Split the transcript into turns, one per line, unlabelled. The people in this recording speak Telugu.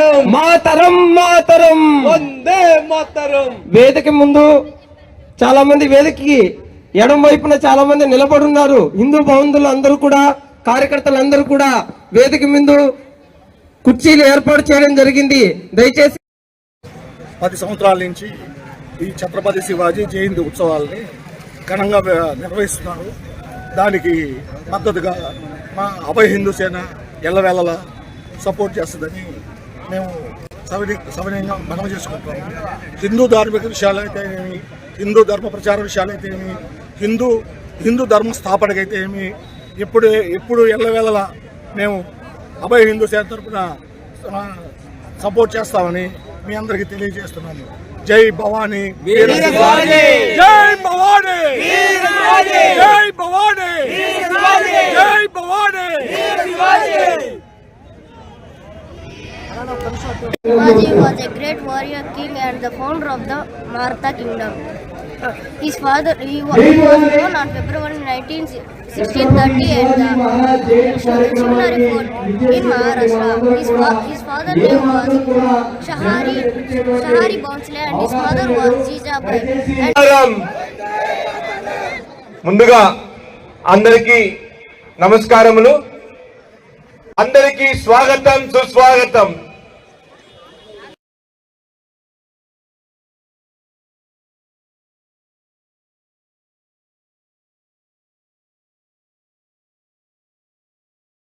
మాతరం.
మాతరం మాతరం.
వందే మాతరం.
వేదిక ముందు చాలా మంది వేదికకి ఎడం వైపున చాలా మంది నిలబడి ఉన్నారు హిందూ బంధువులు అందరూ కూడా కార్యకర్తలు అందరూ కూడా వేదిక ముందు కుర్చీలు ఏర్పాటు చేయడం జరిగింది. దయచేసి
పది సంవత్సరాల నుంచి ఈ ఛత్రపతి శివాజీ జయంతి ఉత్సవాల్ని ఘనంగా నిర్వహిస్తున్నారు. దానికి మద్దతుగా మా అభయ హిందూ సేన ఎల్లవేళలా సపోర్ట్ చేస్తుందని మేము సవిని సవినయంగా మనవి చేసుకుంటున్నాము హిందూ ధార్మిక విషయాలైతే ఏమి హిందూ ధర్మ ప్రచార విషయాలైతే ఏమి హిందూ హిందూ ధర్మ స్థాపనకైతే ఏమి ఎప్పుడు ఎప్పుడు ఎల్లవేళలా మేము అభయ హిందూ సేన తరపున ఆ, సపోర్ట్ చేస్తామని మీ అందరికీ తెలియజేస్తున్నాను. జై భవానీ! జై భవానీ. జై భవానీ. జై Bhavani.
Shivaji was a great warrior king and the founder of the Maratha kingdom. His father, he was, he was born on February 19, 1630 and the Shivnari fort in Maharashtra. His, fa- his father name was Shahari, Shahari Bonsle and his mother was Jijabai.
ముందుగా అందరికీ నమస్కారములు అందరికీ స్వాగతం సుస్వాగతం